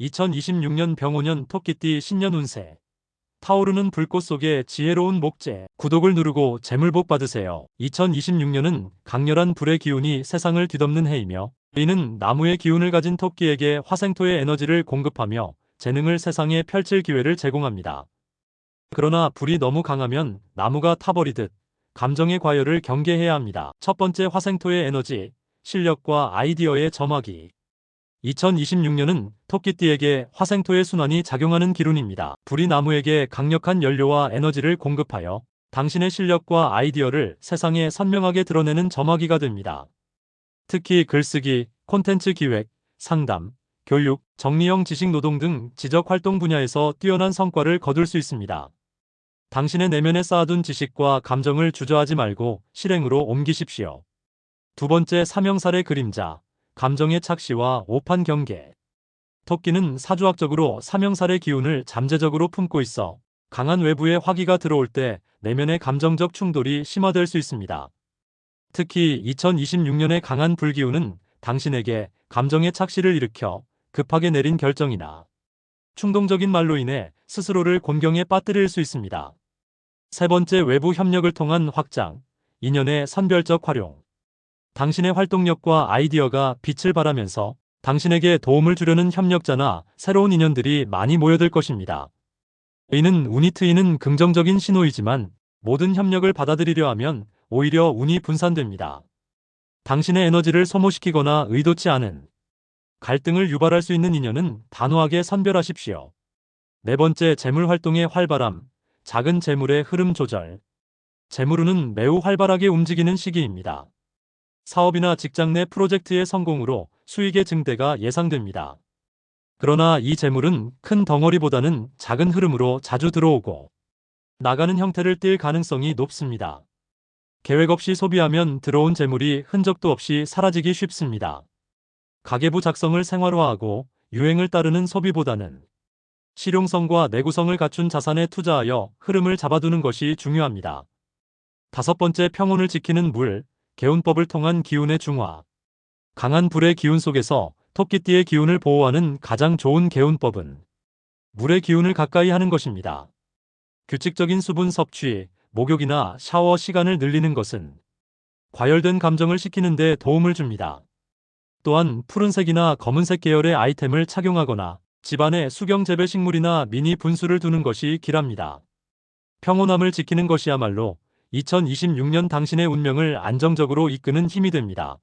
2026년 병오년 토끼띠 신년 운세. 타오르는 불꽃 속에 지혜로운 목재. 구독을 누르고 재물복 받으세요. 2026년은 강렬한 불의 기운이 세상을 뒤덮는 해이며 이는 나무의 기운을 가진 토끼에게 화생토의 에너지를 공급하며 재능을 세상에 펼칠 기회를 제공합니다. 그러나 불이 너무 강하면 나무가 타버리듯 감정의 과열을 경계해야 합니다. 첫 번째 화생토의 에너지, 실력과 아이디어의 점화기. 2026년은 토끼띠에게 화생토의 순환이 작용하는 기운입니다. 불이 나무에게 강력한 연료와 에너지를 공급하여 당신의 실력과 아이디어를 세상에 선명하게 드러내는 점화기가 됩니다. 특히 글쓰기, 콘텐츠 기획, 상담, 교육, 정리형 지식 노동 등 지적 활동 분야에서 뛰어난 성과를 거둘 수 있습니다. 당신의 내면에 쌓아둔 지식과 감정을 주저하지 말고 실행으로 옮기십시오. 두 번째 사명살의 그림자, 감정의 착시와 오판 경계. 토끼는 사주학적으로 사명살의 기운을 잠재적으로 품고 있어 강한 외부의 화기가 들어올 때 내면의 감정적 충돌이 심화될 수 있습니다. 특히 2026년의 강한 불기운은 당신에게 감정의 착시를 일으켜 급하게 내린 결정이나 충동적인 말로 인해 스스로를 곤경에 빠뜨릴 수 있습니다. 세 번째 외부 협력을 통한 확장, 인연의 선별적 활용. 당신의 활동력과 아이디어가 빛을 발하면서 당신에게 도움을 주려는 협력자나 새로운 인연들이 많이 모여들 것입니다. 이는 운이 트이는 긍정적인 신호이지만 모든 협력을 받아들이려 하면 오히려 운이 분산됩니다. 당신의 에너지를 소모시키거나 의도치 않은 갈등을 유발할 수 있는 인연은 단호하게 선별하십시오. 네 번째 재물 활동의 활발함, 작은 재물의 흐름 조절. 재물운은 매우 활발하게 움직이는 시기입니다. 사업이나 직장 내 프로젝트의 성공으로 수익의 증대가 예상됩니다. 그러나 이 재물은 큰 덩어리보다는 작은 흐름으로 자주 들어오고 나가는 형태를 띨 가능성이 높습니다. 계획 없이 소비하면 들어온 재물이 흔적도 없이 사라지기 쉽습니다. 가계부 작성을 생활화하고 유행을 따르는 소비보다는 실용성과 내구성을 갖춘 자산에 투자하여 흐름을 잡아두는 것이 중요합니다. 다섯 번째 평온을 지키는 물, 개운법을 통한 기운의 중화. 강한 불의 기운 속에서 토끼띠의 기운을 보호하는 가장 좋은 개운법은 물의 기운을 가까이 하는 것입니다. 규칙적인 수분 섭취, 목욕이나 샤워 시간을 늘리는 것은 과열된 감정을 식히는 데 도움을 줍니다. 또한 푸른색이나 검은색 계열의 아이템을 착용하거나 집안에 수경 재배 식물이나 미니 분수를 두는 것이 길합니다. 평온함을 지키는 것이야말로 2026년 당신의 운명을 안정적으로 이끄는 힘이 됩니다.